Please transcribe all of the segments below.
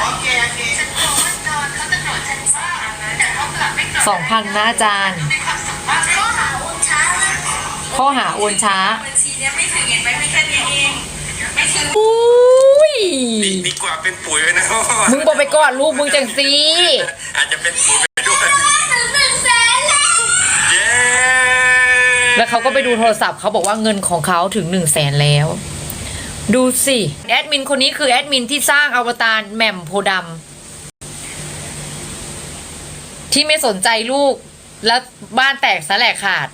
โอเคโอเคฉันกลัวว่าจอนเขาจะโกรธฉันมากแต่เขากลับไม่โกรธสองพันนะอาจารย์ มีความสุขมากข้อหาโอนช้าข้อหาโอนช้าบัญชีเนี้ยไม่ถึงเห็นไหมไม่แค่นี้เองไม่ถึงอุ้ยดีดีกว่าเป็นปุ๋ยไปนะมึงบอกไปก่อนลูกมึงจังสีอาจจะเป็นปุ๋ยไปด้วยถึงหนึ่งแสนแล้วเย้แล้วเขาก็ไปดูโทรศัพท์เขาบอกว่าเงินของเขาถึงหนึ่งแสนแล้ว ดูสิ แอดมินคนนี้คือแอดมินที่สร้างอวตารแหม่มโพดำที่ไม่สนใจลูก แล้วบ้านแตกสแลกขาด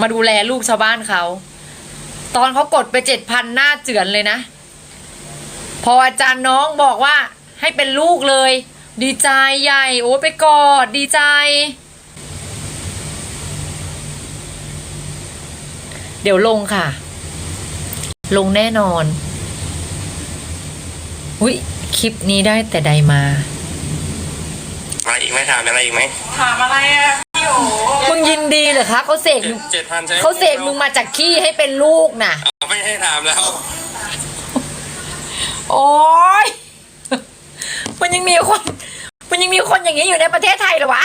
มาดูแลลูกชาวบ้านเขา ตอนเขากดไปเจ็ดพันหน้าเจือนเลยนะ พออาจารย์น้องบอกว่าให้เป็นลูกเลย ดีใจใหญ่ โอ้ไปกอดดีใจ เดี๋ยวลงค่ะ ลงแน่นอน อุ้ยคลิปนี้ได้แต่ใดมา มาอีกไหมถามอะไรอีกไหมถามอะไรอะพี่โอมึงยินดีเหรอคะเขาเสกเจ็ดเจ็ดพันใช่ไหมเขาเสกมึงมาจากขี้ให้เป็นลูกน่ะ เอาไม่ให้ถามแล้ว โอ้ยมันยังมีคน มันยังมีคนอย่างนี้อยู่ในประเทศไทยเหรอวะ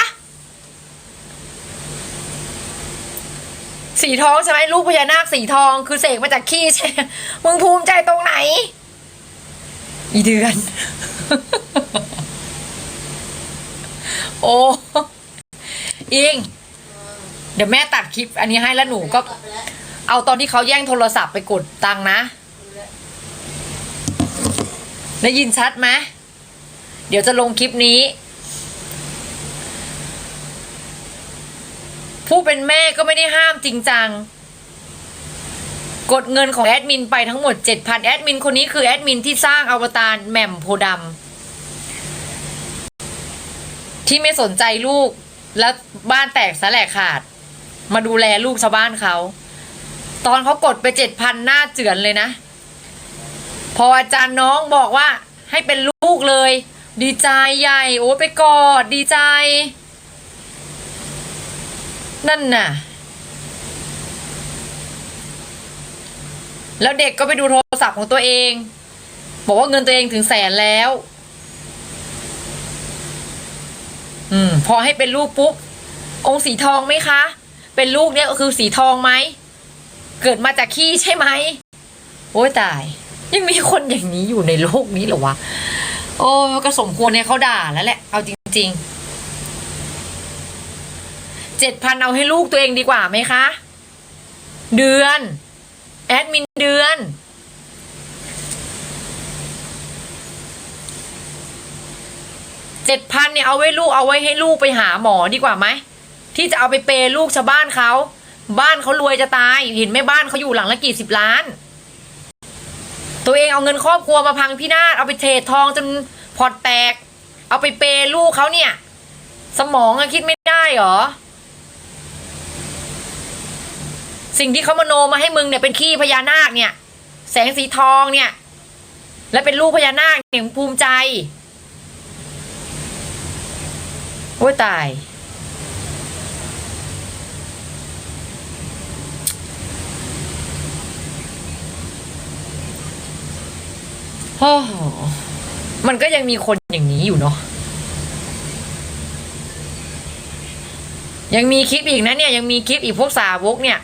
สีทองใช่ไหมลูกพญานาคสีทองคือเสกมาจากขี้ใช่มึงภูมิใจตรงไหน อีเดือน โอ้อิง เดี๋ยวแม่ตัดคลิป อันนี้ให้แล้วหนูก็ เอาตอนที่เขาแย่งโทรศัพท์ไปกดตังนะ ได้ยินชัดไหมเดี๋ยวจะลงคลิปนี้ ผู้เป็นแม่ก็ไม่ได้ห้ามจริงจัง กดเงินของแอดมินไปทั้งหมด 7,000 แอดมินคนนี้คือแอดมินที่สร้างอวตารแหม่มโพดำที่ไม่สนใจลูกแล้วบ้านแตกสแหลกขาด มาดูแลลูกชาวบ้านเขา ตอนเขากดไป7,000หน้าเจือนเลยนะ พออาจารย์น้องบอกว่าให้เป็นลูกเลย ดีใจใหญ่ โอ้ไปกอดดีใจ นั่นน่ะ แล้วเด็กก็ไปดูโทรศัพท์ของตัวเอง บอกว่าเงินตัวเองถึงแสนแล้ว อืม พอให้เป็นลูกปุ๊บ องค์สีทองไหมคะ เป็นลูกเนี่ยก็คือสีทองไหม เกิดมาจากขี้ใช่ไหม โอ้ยตาย ยังมีคนอย่างนี้อยู่ในโลกนี้เหรอวะ โอ้ยก็สมควรเนี่ยเขาด่าแล้วแหละ เอาจริง ๆ เจ็ดพันเอาให้ลูกตัวเองดีกว่าไหมคะ เดือน แอดมินเดือน เจ็ดพันเนี่ยเอาไว้ลูกเอาไว้ให้ลูกไปหาหมอดีกว่าไหม ที่จะเอาไปเปย์ลูกชาวบ้านเขาบ้านเขารวยจะตายเห็นไหมบ้านเขาอยู่หลังละกี่สิบล้าน ตัวเองเอาเงินครอบครัวมาพังพินาศเอาไปเทรดทองจนพอร์ตแตก เอาไปเปย์ลูกเขาเนี่ย สมองอะคิดไม่ได้หรอ สิ่งที่เขามโนมาให้มึงเนี่ยเป็นขี้พญานาคเนี่ย แสงสีทองเนี่ย และเป็นลูกพญานาคเนี่ยมึงภูมิใจโอ้ยตาย โอ้มันก็ยังมีคนอย่างนี้อยู่เนาะ ยังมีคลิปอีกนะเนี่ย ยังมีคลิปอีกพวกสาวกเนี่ย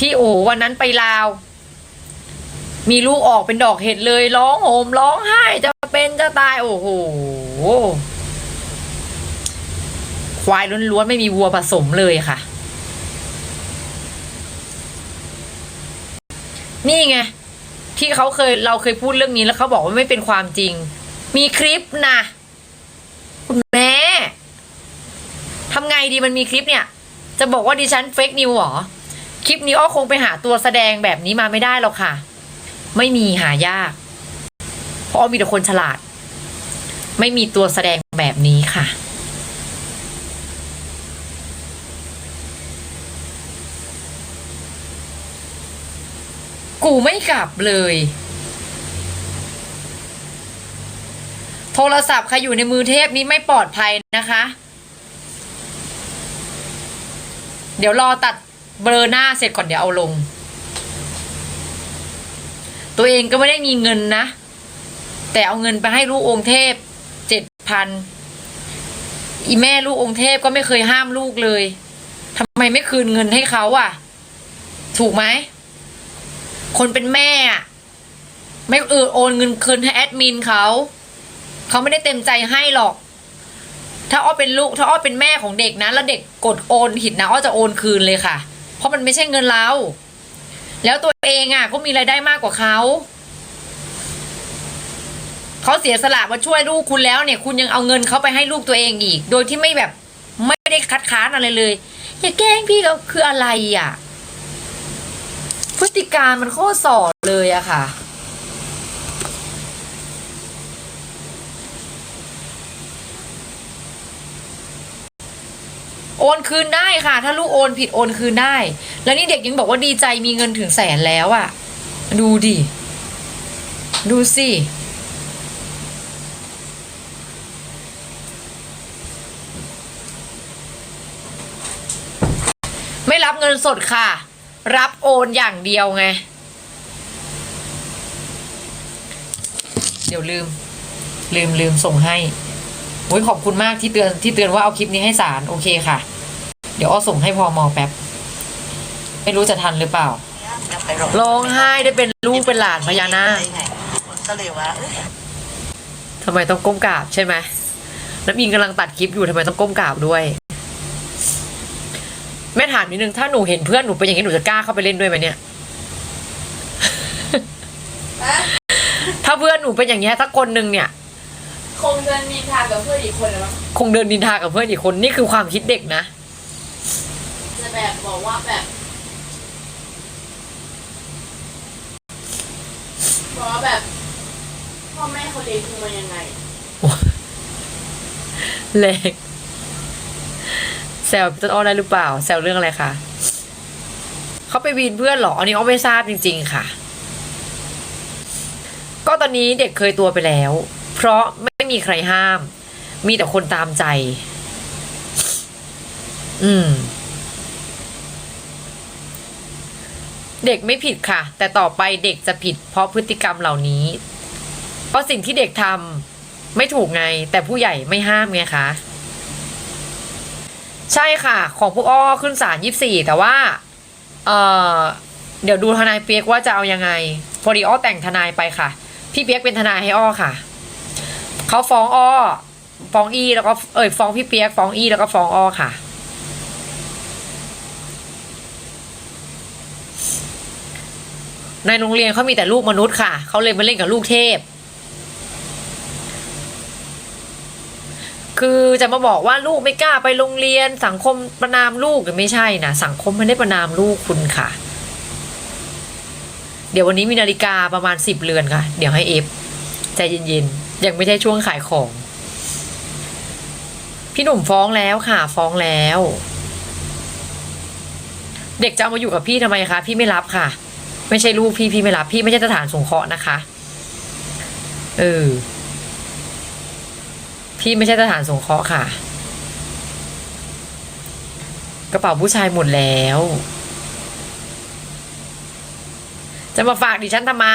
ที่โอ้โหวันนั้นไปลาว มีลูกออกเป็นดอกเห็ดเลย ร้องโหมร้องไห้จะเป็นจะตายโอ้โหควายล้วนๆไม่มีวัวผสมเลยค่ะ นี่ไง ที่เขาเคยเราเคยพูดเรื่องนี้แล้วเขาบอกว่าไม่เป็นความจริง มีคลิปนะคุณแม่ทำไงดีมันมีคลิปเนี่ย จะบอกว่าดิฉันเฟกนิวหรอ คลิปนี้อ้อคงไปหาตัวแสดงแบบนี้มาไม่ได้หรอกค่ะ ไม่มีหายาก เพราะอ้อมีแต่คนฉลาด ไม่มีตัวแสดงแบบนี้ค่ะ กูไม่กลับเลย โทรศัพท์ใครอยู่ในมือเทพนี้ไม่ปลอดภัยนะคะ เดี๋ยวรอตัด เบลอหน้าเสร็จก่อนเดี๋ยวเอาลง ตัวเองก็ไม่ได้มีเงินนะ แต่เอาเงินไปให้ลูกองค์เทพพันอีแม่ลูกองค์เทพก็ไม่เคยห้ามลูกเลยทำไมไม่คืนเงินให้เขาอะ ถูกไหม คนเป็นแม่อะไม่เออโอนเงินคืนให้แอดมินเขา เขาไม่ได้เต็มใจให้หรอก ถ้าอ้อเป็นลูก ถ้าอ้อเป็นแม่ของเด็กนะ แล้วเด็กกดโอนผิดนะอ้อจะโอนคืนเลยค่ะ เพราะมันไม่ใช่เงินเรา แล้วตัวเองอะก็มีรายได้มากกว่าเขาเขาเสียสละมาช่วยลูกคุณแล้วเนี่ย คุณยังเอาเงินเขาไปให้ลูกตัวเองอีก โดยที่ไม่แบบไม่ได้คัดค้านอะไรเลยอย่าแกล้งพี่เขาคืออะไรอะ พฤติการมันโคตรสอดเลยอะค่ะ อนคืนได้ค่ะ ถ้าลูกโอนผิดโอนคืนได้ แล้วนี่เด็กยังบอกว่าดีใจมีเงินถึงแสนแล้วอะดูดิ ดูสิไม่รับเงินสดค่ะ รับโอนอย่างเดียวไง เดี๋ยวลืม ลืมลืมส่งให้โอ้ยขอบคุณมากที่เตือนที่เตือนว่าเอาคลิปนี้ให้สารโอเคค่ะ เดี๋ยวอ้อส่งให้พอมอแป๊บ ไม่รู้จะทันหรือเปล่าจะไปร้องไห้ได้เป็นลูกเป็นหลานพญานาคก็เลยว่าเอ้ยทำไมต้องก้มกราบใช่ไหมน้ำอิงกำลังตัดคลิปอยู่ทำไมต้องก้มกราบด้วย แม่ถามนิดนึงถ้าหนูเห็นเพื่อนหนูเป็นอย่างนี้หนูจะกล้าเข้าไปเล่นด้วยไหมเนี่ย ถ้าเพื่อนหนูเป็นอย่างนี้ยถ้าคนหนึ่งเนี่ย คงเดินมีทางกับเพื่อนอีกคนแล้วคงเดินดินทากับเพื่อนอีกคนนี่คือความคิดเด็กนะ จะแบบบอกว่าแบบบอกว่าแบบพ่อแม่เขาเลี้ยงกูมายังไงเล็กแซวต้นอ้อได้หรือเปล่า แซวเรื่องอะไรคะเขาไปวีนเพื่อนเหรอ อันนี้อ้อไม่ทราบจริง ๆ ค่ะ ก็ตอนนี้เด็กเคยตัวไปแล้ว เพราะไม่มีใครห้าม มีแต่คนตามใจ อืม เด็กไม่ผิดค่ะ แต่ต่อไปเด็กจะผิด เพราะพฤติกรรมเหล่านี้ เพราะสิ่งที่เด็กทำไม่ถูกไง แต่ผู้ใหญ่ไม่ห้ามไงคะใช่ค่ะ ของพวกอ้อขึ้นศาลยี่สี่แต่ว่า เออเดี๋ยวดูทนายเปียกว่าจะเอายังไงพอดีอ้อแต่งทนายไปค่ะ พี่เปียกเป็นทนายให้อ้อค่ะเขาฟ้องอ้อฟ้องอีแล้วก็เอ่ยฟ้องพี่เปียกฟ้องอีแล้วก็ฟ้องอ้อค่ะ ในโรงเรียนเขามีแต่ลูกมนุษย์ค่ะ เขาเลยมาเล่นกับลูกเทพ คือจะมาบอกว่าลูกไม่กล้าไปโรงเรียน สังคมประนามลูกไม่ใช่นะสังคมไม่ได้ประนามลูกคุณค่ะ เดี๋ยววันนี้มีนาฬิกาประมาณสิบเรือนค่ะ เดี๋ยวให้เอฟใจเย็นๆยังไม่ใช่ช่วงขายของ พี่หนุ่มฟ้องแล้วค่ะ ฟ้องแล้ว เด็กจะเอามาอยู่กับพี่ทำไมคะพี่ไม่รับค่ะ ไม่ใช่ลูกพี่พี่ไม่รับพี่ไม่ใช่สถานสงเคราะห์นะคะ เออ พี่ไม่ใช่สถานสงเคราะห์ค่ะ กระเป๋าผู้ชายหมดแล้ว จะมาฝากดิฉันทำไม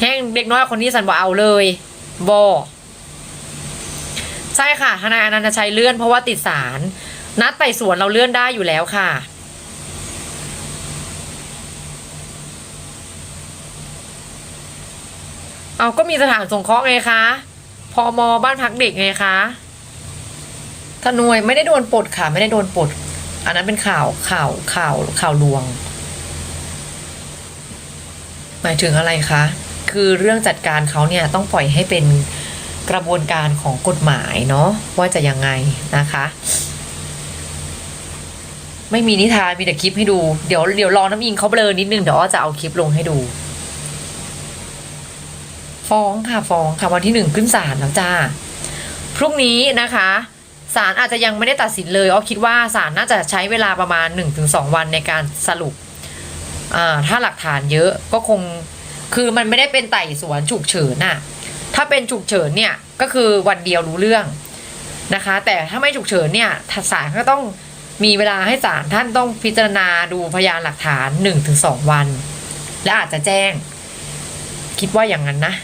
แห้งเด็กน้อยคนนี้สันบอเอาเลยบอใช่ค่ะทนายอนันตชัยเลื่อนเพราะว่าติดสารนัดไต่สวนเราเลื่อนได้อยู่แล้วค่ะ เอาก็มีสถานสงเคราะห์ไงคะพอมบ้านพักเด็กไงคะทนวยไม่ได้โดนปลดค่ะ ไม่ได้โดนปลด อันนั้นเป็นข่าวข่าวข่าวข่าวลวง หมายถึงอะไรคะ คือเรื่องจัดการเขาเนี่ยต้องปล่อยให้เป็นกระบวนการของกฎหมายเนาะว่าจะยังไงนะคะ ไม่มีนิทานมีแต่คลิปให้ดู เดี๋ยวเดี๋ยวรอน้ำอิงเขาเบลอนิดนึงเดี๋ยวอ้อจะเอาคลิปลงให้ดู ฟ้องค่ะฟ้องค่ะวันที่หนึ่งขึ้นศาลแล้วจ้าพรุ่งนี้นะคะศาลอาจจะยังไม่ได้ตัดสินเลยอ้อคิดว่าศาลน่าจะใช้เวลาประมาณ 1-2 วันในการสรุปอ่าถ้าหลักฐานเยอะก็คงคือมันไม่ได้เป็นไต่สวนฉุกเฉินน่ะถ้าเป็นฉุกเฉินเนี่ยก็คือวันเดียวรู้เรื่องนะคะ แต่ถ้าไม่ฉุกเฉินเนี่ยศาลก็ต้องมีเวลาให้ศาลท่านต้องพิจารณาดูพยานหลักฐาน 1-2 วัน และอาจจะแจ้ง คิดว่าอย่างนั้นนะ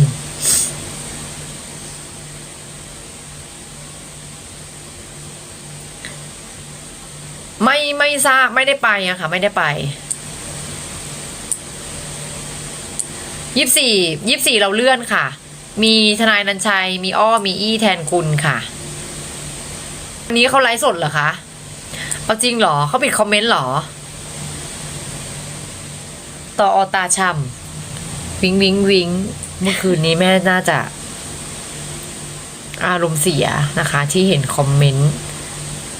มไม่ไม่ทราบไม่ได้ไปอะค่ะ ไม่ได้ไปยี่สี่ยี่สี่เราเลื่อนค่ะ มีทนายนันชัย มีอ้อมีอี้แทนคุณค่ะวันนี้เขาไลฟ์สดเหรอคะเอาจริงเหรอเขาปิดคอมเมนต์เหรอ ต่ออตาชำวิงวิงวิง เมื่อคืนนี้แม่น่าจะ อารมณ์เสียนะคะ ที่เห็นคอมเมนต์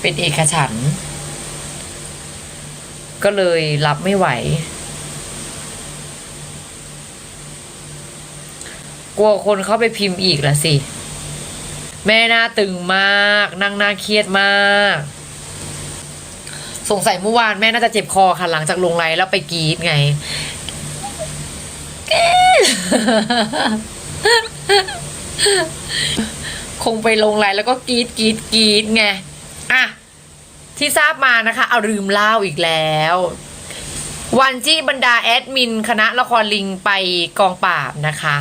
เป็นเอกฉัน ก็เลยรับไม่ไหว กลัวคนเข้าไปพิมพ์อีกละสิ แม่หน้าตึงมาก นั่งหน้าเครียดมากสงสัยเมื่อวานแม่น่าจะเจ็บคอค่ะหลังจากลงไลฟ์แล้วไปกรีดไง คงไปลงไลน์แล้วก็กรีดกรีดกรีดไงอะที่ทราบมานะคะเอาลืมเล่าอีกแล้ว วันที่บรรดาแอดมิน คณะละครลิงไปกองปราบนะคะ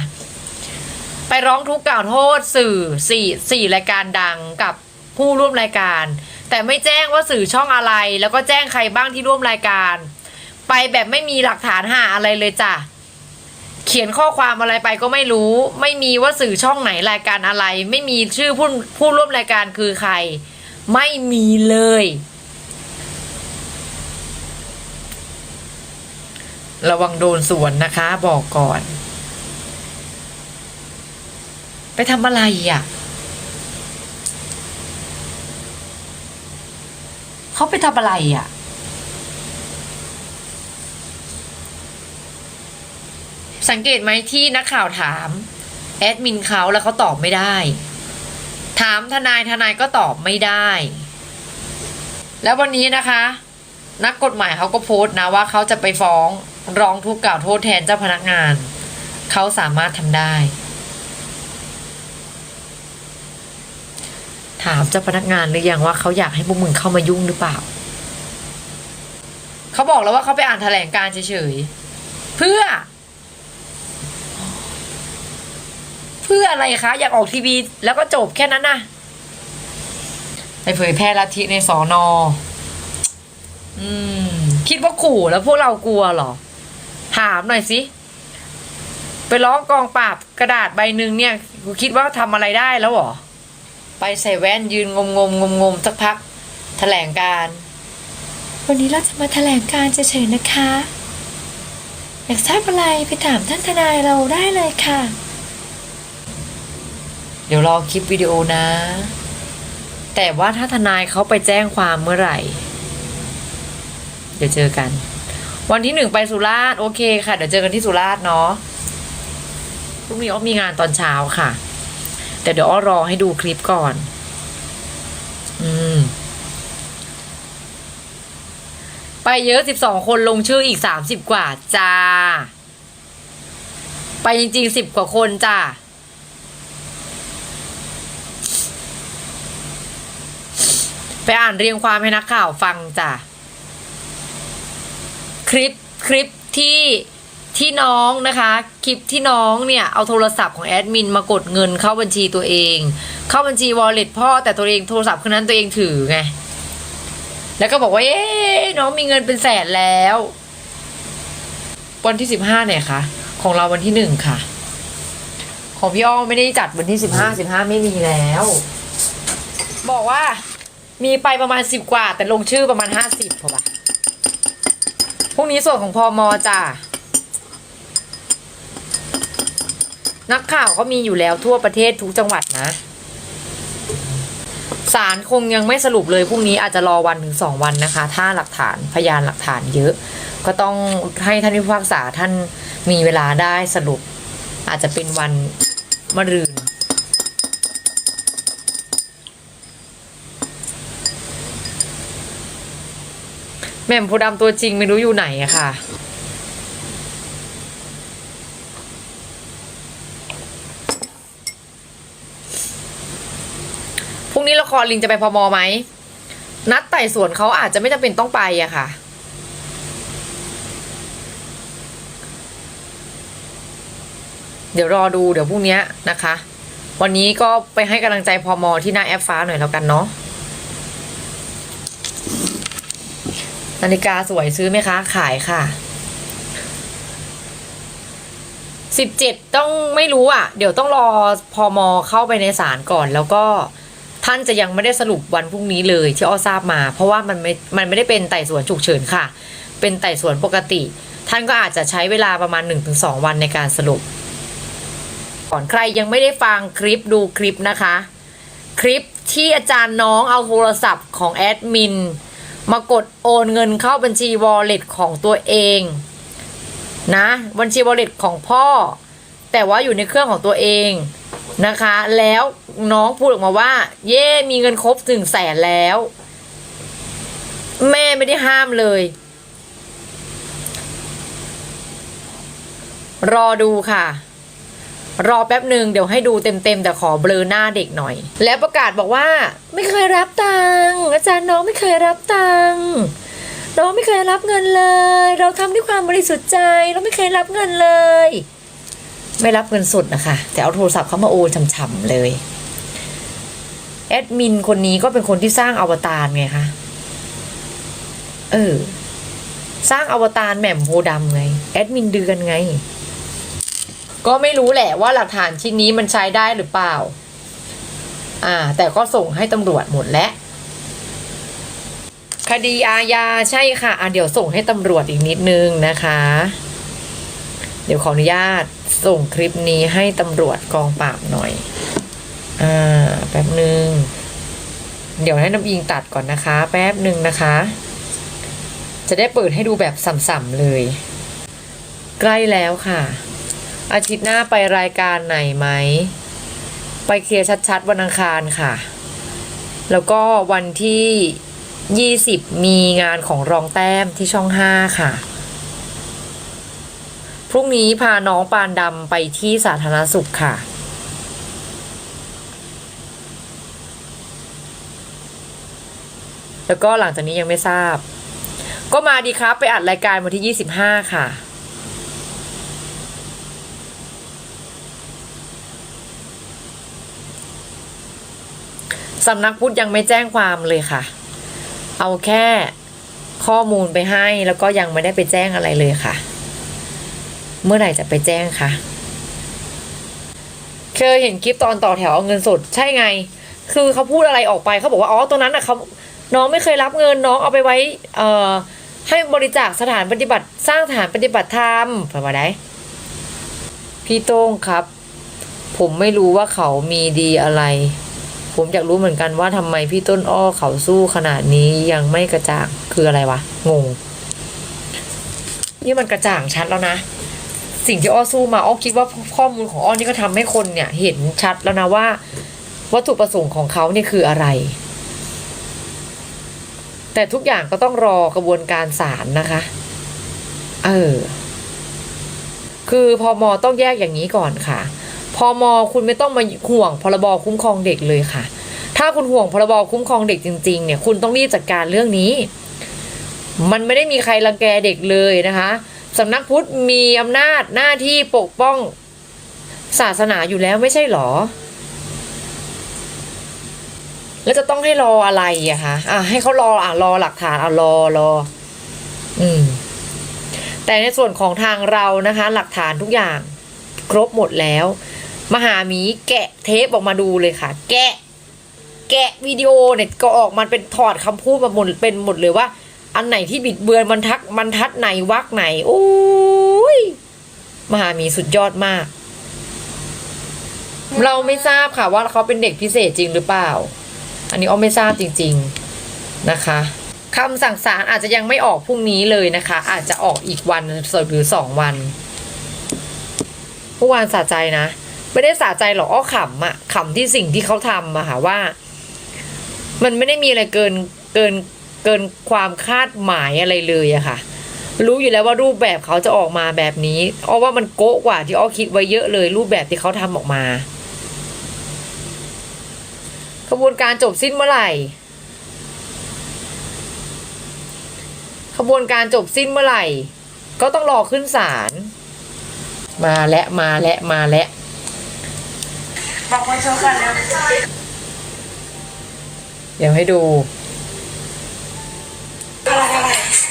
ไปร้องทุกข์กล่าวโทษสื่อสี่สี่รายการดังกับผู้ร่วมรายการ แต่ไม่แจ้งว่าสื่อช่องอะไร แล้วก็แจ้งใครบ้างที่ร่วมรายการ ไปแบบไม่มีหลักฐานหาอะไรเลยจ้ะ เขียนข้อความอะไรไปก็ไม่รู้ ไม่มีว่าสื่อช่องไหนรายการอะไร ไม่มีชื่อผู้ผู้ร่วมรายการคือใคร ไม่มีเลย ระวังโดนสวนนะคะบอกก่อน ไปทำอะไรอะเขาไปทำอะไรอะ สังเกตไหมที่นักข่าวถามแอดมินเขาแล้วเขาตอบไม่ได้ ถามทนายทนายก็ตอบไม่ได้ แล้ววันนี้นะคะ นักกฎหมายเขาก็โพสต์นะว่าเขาจะไปฟ้องร้องทุกข์กล่าวโทษแทนเจ้าพนักงาน เขาสามารถทำได้ ถามเจ้าพนักงานหรือยังว่าเขาอยากให้พวกมึงเข้ามายุ่งหรือเปล่า เขาบอกแล้วว่าเขาไปอ่านแถลงการเฉยๆเพื่อ เพื่ออะไรคะ อยากออกทีวี แล้วก็จบแค่นั้นนะไปเผยแพร่ลัทธิในสอนออืม คิดว่าขู่แล้วพวกเรากลัวเหรอ ถามหน่อยสิ ไปร้องกองปราบกระดาษใบหนึ่งเนี่ยกูคิดว่าทำอะไรได้แล้วหรอ ไปใส่แว่นยืนงมงมงมงมสักพัก แถลงการ วันนี้เราจะมาแถลงการเฉยๆนะคะ อยากทราบอะไรไปถามท่านทนายเราได้เลยค่ะ เดี๋ยวรอคลิปวิดีโอนะ แต่ว่าถ้าทนายเขาไปแจ้งความเมื่อไหร่ เดี๋ยวเจอกัน วันที่หนึ่งไปสุราษฎร์โอเคค่ะ เดี๋ยวเจอกันที่สุราษฎร์เนาะพรุ่งนี้อ้อมีงานตอนเช้าค่ะ แต่เดี๋ยวอ้อรอให้ดูคลิปก่อน อืม ไปเยอะสิบสองคนลงชื่ออีกสามสิบกว่าจ้า ไปจริงๆสิบกว่าคนจ้า ไปอ่านเรียงความให้นักข่าวฟังจ้ะ คลิปคลิปที่ที่น้องนะคะ คลิปที่น้องเนี่ย เอาโทรศัพท์ของแอดมินมากดเงินเข้าบัญชีตัวเอง เข้าบัญชีวอลเล็ตพ่อแต่ตัวเองโทรศัพท์คืนนั้นตัวเองถือไง แล้วก็บอกว่า เอ๊น้องมีเงินเป็นแสนแล้ว วันที่สิบห้าเนี่ยค่ะของเราวันที่หนึ่งค่ะ ของพี่อ้อไม่ได้จัดวันที่สิบห้าสิบห้าไม่มีแล้ว บอกว่า มีไปประมาณสิบกว่า แต่ลงชื่อประมาณห้าสิบพอปะพรุ่งนี้ส่วนของพอมอจ้านักข่าวเขามีอยู่แล้วทั่วประเทศทุกจังหวัดนะศาลคงยังไม่สรุปเลยพรุ่งนี้อาจจะรอวันถึงสองวันนะคะ ถ้าหลักฐานพยานหลักฐานเยอะ ก็ต้องให้ท่านผู้พิพากษาท่านมีเวลาได้สรุป อาจจะเป็นวันมะรืน แหม่มโพดำตัวจริงไม่รู้อยู่ไหนอะค่ะ พรุ่งนี้ละครลิงจะไปพมไหม นัดไต่สวนเขาอาจจะไม่จำเป็นต้องไปอะค่ะ เดี๋ยวรอดูเดี๋ยวพรุ่งนี้นะคะ วันนี้ก็ไปให้กำลังใจพมที่หน้าแอปฟ้าหน่อยแล้วกันเนาะ นาฬิกาสวยซื้อไหมคะ ขายค่ะสิบเจ็ดต้องไม่รู้อะ เดี๋ยวต้องรอพอมเข้าไปในศาลก่อนแล้วก็ท่านจะยังไม่ได้สรุปวันพรุ่งนี้เลยที่อ้อทราบมา เพราะว่ามันไม่ มันไม่ได้เป็นไต่สวนฉุกเฉินค่ะ เป็นไต่สวนปกติ ท่านก็อาจจะใช้เวลาประมาณ 1-2 วันในการสรุป ก่อนใครยังไม่ได้ฟังคลิปดูคลิปนะคะ คลิปที่อาจารย์น้องเอาโทรศัพท์ของแอดมิน มากดโอนเงินเข้าบัญชี wallet ของตัวเอง นะ บัญชี wallet ของพ่อ แต่ว่าอยู่ในเครื่องของตัวเองนะคะ แล้วน้องพูดออกมาว่า เย่มีเงินครบถึงแสนแล้ว แม่ไม่ได้ห้ามเลย รอดูค่ะ รอแป๊บหนึ่งเดี๋ยวให้ดูเต็มๆ แต่ขอเบลอหน้าเด็กหน่อย แล้วประกาศบอกว่า ไม่เคยรับตังค์อาจารย์น้องไม่เคยรับตังค์น้องไม่เคยรับเงินเลย เราทำด้วยความบริสุทธิ์ใจเราไม่เคยรับเงินเลย ไม่รับเงินสดนะคะ แต่เอาโทรศัพท์เขามาโอนฉ่ำๆเลยแอดมินคนนี้ก็เป็นคนที่สร้างอวตารไงคะเออสร้างอวตารแหม่มโพธิ์ดำไงแอดมินเดือนไง ก็ไม่รู้แหละว่าหลักฐานชิ้นนี้มันใช้ได้หรือเปล่า อ่า แต่ก็ส่งให้ตำรวจหมดแล้ว คดีอาญาใช่ค่ะ อะเดี๋ยวส่งให้ตำรวจอีกนิดนึงนะคะ เดี๋ยวขออนุญาตส่งคลิปนี้ให้ตำรวจกองปราบหน่อย อ่า แป๊บหนึ่ง เดี๋ยวให้น้ำอิงตัดก่อนนะคะ แป๊บหนึ่งนะคะ จะได้เปิดให้ดูแบบสัมๆเลย ใกล้แล้วค่ะ อาทิตย์หน้าไปรายการไหนไหม ไปเคลียร์ชัดๆ วันอังคารค่ะ แล้วก็วันที่ 20 มีงานของรองแต้มที่ช่อง 5 ค่ะ พรุ่งนี้พาน้องปานดำไปที่สาธารณสุขค่ะ แล้วก็หลังจากนี้ยังไม่ทราบ ก็มาดีครับไปอัดรายการวันที่ 25 ค่ะ สำนักพุทธยังไม่แจ้งความเลยค่ะ เอาแค่ข้อมูลไปให้แล้วก็ยังไม่ได้ไปแจ้งอะไรเลยค่ะ เมื่อไหร่จะไปแจ้งคะเคยเห็นคลิปตอนต่อแถวเอาเงินสดใช่ไง คือเขาพูดอะไรออกไปเขาบอกว่าอ๋อตรงนั้นอะเขาน้องไม่เคยรับเงินน้องเอาไปไว้ เอ่อให้บริจาคสถานปฏิบัติสร้างสถานปฏิบัติธรรมประมาณไหนพี่โต้งครับ ผมไม่รู้ว่าเขามีดีอะไร ผมอยากรู้เหมือนกันว่าทำไมพี่ต้นอ้อเขาสู้ขนาดนี้ยังไม่กระจ่างคืออะไรวะงงนี่มันกระจ่างชัดแล้วนะ สิ่งที่อ้อสู้มาอ้อคิดว่าข้อมูลของอ้อนี่ก็ทำให้คนเนี่ย เห็นชัดแล้วนะว่า วัตถุประสงค์ของเขาเนี่ยคืออะไร แต่ทุกอย่างก็ต้องรอกระบวนการศาลนะคะ เออ คือพอมอต้องแยกอย่างนี้ก่อนค่ะ พอมอคุณไม่ต้องมาห่วงพรบคุ้มครองเด็กเลยค่ะ ถ้าคุณห่วงพรบคุ้มครองเด็กจริง ๆ เนี่ย คุณต้องรีบจัดการเรื่องนี้ มันไม่ได้มีใครรังแกเด็กเลยนะคะสำนักพุทธมีอำนาจหน้าที่ปกป้องศาสนาอยู่แล้วไม่ใช่หรอ แล้วจะต้องให้รออะไรอะคะอะให้เขารออะรอหลักฐานอะรอรอ อืม แต่ในส่วนของทางเรานะคะ หลักฐานทุกอย่างครบหมดแล้ว มหาหมีแกะเทปออกมาดูเลยค่ะ แกะ แกะวิดีโอเนี่ยก็ออกมาเป็นถอดคำพูดมาหมดเป็นหมดเลยว่า อันไหนที่บิดเบือนมันทักมันทัดไหนวักไหนโอ้ยมหาหมีสุดยอดมาก เราไม่ทราบค่ะว่าเขาเป็นเด็กพิเศษจริงหรือเปล่า อันนี้อ้อไม่ทราบจริง ๆนะคะคำสั่งศาลอาจจะยังไม่ออกพรุ่งนี้เลยนะคะ อาจจะออกอีกวันหรือสองวันเมื่อวานสะใจนะ ไม่ได้สะใจหรอกอ้อขำอะขำที่สิ่งที่เขาทำอะค่ะว่า มันไม่ได้มีอะไรเกินเกินเกินความคาดหมายอะไรเลยอะค่ะ รู้อยู่แล้วว่ารูปแบบเขาจะออกมาแบบนี้อ้อว่ามันโก๊ะกว่าที่อ้อคิดไว้เยอะเลย รูปแบบที่เขาทำออกมากระบวนการจบสิ้นเมื่อไหร่ ขบวนการจบสิ้นเมื่อไหร่ ก็ต้องรอขึ้นศาล มาและมาและมาและ บอกคนโชว์กันแล้วเดี๋ยวให้ดูอะไรอ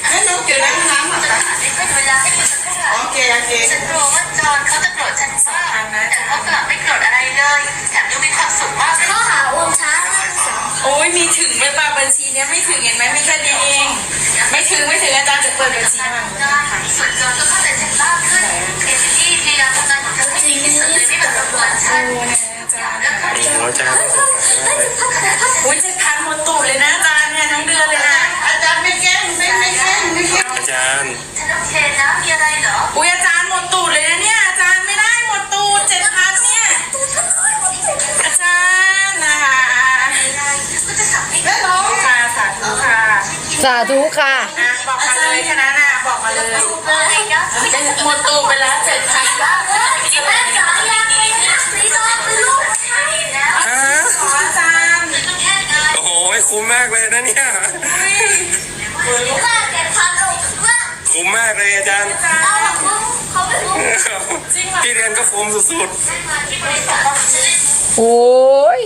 ะไรเกี่ยวกับน้ำอะจะหาไม่เป็นเวลาให้คุณสักเท่าไหร่โอเคโอเคฉันกลัวว่าจอนเขาจะโกรธฉันมากแต่เขากลับไม่โกรธอะไรเลยแถมดูมีความสุขมากเขาหาวงช้าโอ้ยมีถึงไหมป่ะบัญชีเนี้ยไม่ถึงเห็นไหมมีแค่นี้เองไม่ถึงไม่ถึงอาจารย์จะเปิดบัญชีให้มันส่วนจอนก็เข้าใจฉันมากขึ้นเอมิลี่พยายามทำงานของเธอให้ดีที่สุดเลยไม่แบบรบกวนฉันโอ้ จารย์โอ้อาจารย์ไม่สงสัยมากเลยโอ้ยเจ็ดพันหมดตูดเลยนะอาจารย์เนี่ยทั้งเดือนเลยนะอาจารย์ไม่แกล้งไม่ไม่แกล้งไม่แกล้งอาจารย์ฉันโอเคนะมีอะไรเหรออุ้ยอาจารย์หมดตูดเลยนะเนี่ยอาจารย์ไม่ได้หมดตูดเจ็ดพันเนี่ยอาจารย์นะคะก็จะทำให้แม่น้องค่ะสาธุค่ะสาธุค่ะอะบอกมาเลยแค่นั้นนะบอกมาเลยเลยนะหมดตูดไปแล้วเจ็ดพันบ้าเลยแม่จ๋าอยากไปนะสีนอนเป็นลูกใช่แล้วฮะ ขออาจารย์ก็แค่เงินโอ้โหคุ้มมากเลยนะเนี่ยบ้านเก็บพันเอาว่าคุ้มมากเลยอาจารย์เอาหรอคุ้มเขาไม่คุ้มพี่เรียนก็คุ้มสุดได้มาที่บริษัทโอ้ย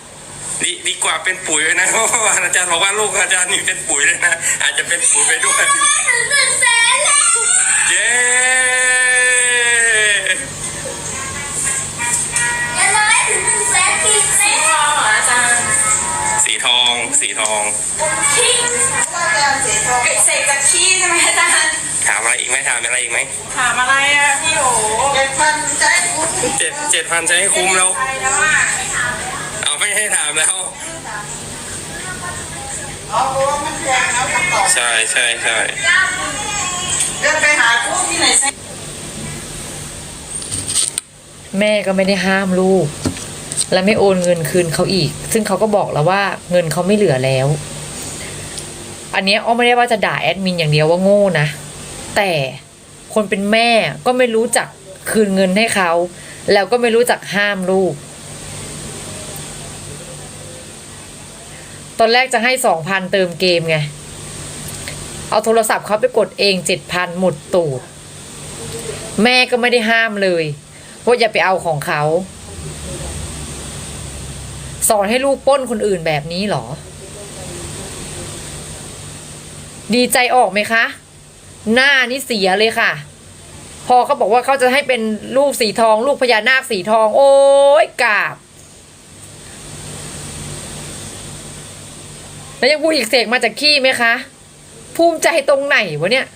ๆดีดีกว่าเป็นปุ๋ยนะเพราะว่าอาจารย์บอกว่าลูกอาจารย์นี่เป็นปุ๋ยเลยนะอาจจะเป็นปุ๋ยไปด้วยถึงหนึ่งแสนแล้วเย้ ทองสีทองที่เกิดเสกจากขี้ใช่ไหมอาจารย์ถามอะไรอีกไหมถามอะไรอีกไหมถามอะไรอะพี่โอเจ็ดพันใจคุ้มเจ็ดเจ็ดพันใช้ให้คุ้มแล้วไปแล้วอะเอาไม่ให้ถามแล้วเอาโอ้มันแพงแล้วประกอบใช่ใช่ใช่เดินไปหาคู่ที่ไหนใช่แม่ก็ไม่ได้ห้ามลูก และไม่โอนเงินคืนเขาอีก ซึ่งเขาก็บอกแล้วว่าเงินเขาไม่เหลือแล้ว อันนี้อ้อไม่ได้ว่าจะด่าแอดมินอย่างเดียวว่าโง่นะ แต่คนเป็นแม่ก็ไม่รู้จักคืนเงินให้เขา แล้วก็ไม่รู้จักห้ามลูก ตอนแรกจะให้สองพันเติมเกมไง เอาโทรศัพท์เขาไปกดเองเจ็ดพันหมดตูด แม่ก็ไม่ได้ห้ามเลยว่าอย่าไปเอาของเขา สอนให้ลูกป้นคนอื่นแบบนี้หรอ ดีใจออกไหมคะ หน้านี่เสียเลยค่ะ พอเขาบอกว่าเขาจะให้เป็นลูกสีทอง ลูกพญานาคสีทอง โอ้ยกาบแล้วยังพูดอีกเสกมาจากขี้ไหมคะ ภูมิใจตรงไหนวะเนี่ย